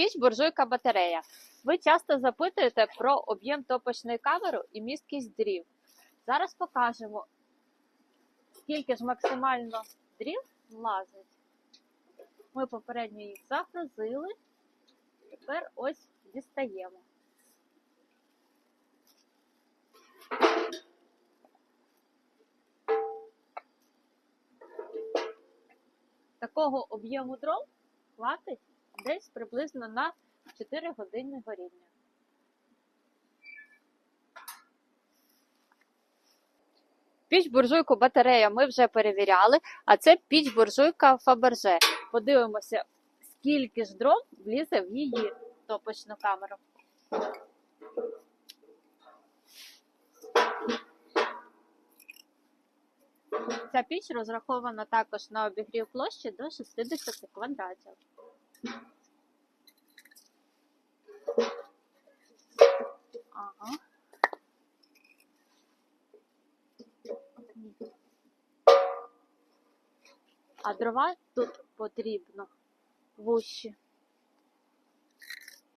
Піч буржуйка батарея. Ви часто запитуєте про об'єм топочної камери і місткість дрів. Зараз покажемо, скільки ж максимально дрів влазить. Ми попередньо їх загрузили. Тепер ось дістаємо. Такого об'єму дров хватить десь приблизно на 4 години горіння. Піч буржуйку батарея ми вже перевіряли, а це піч буржуйка Фаберже. Подивимося, скільки ж дров влізе в її топочну камеру. Ця піч розрахована також на обігрів площі до 60 квадратів. А дрова тут потрібно вущі.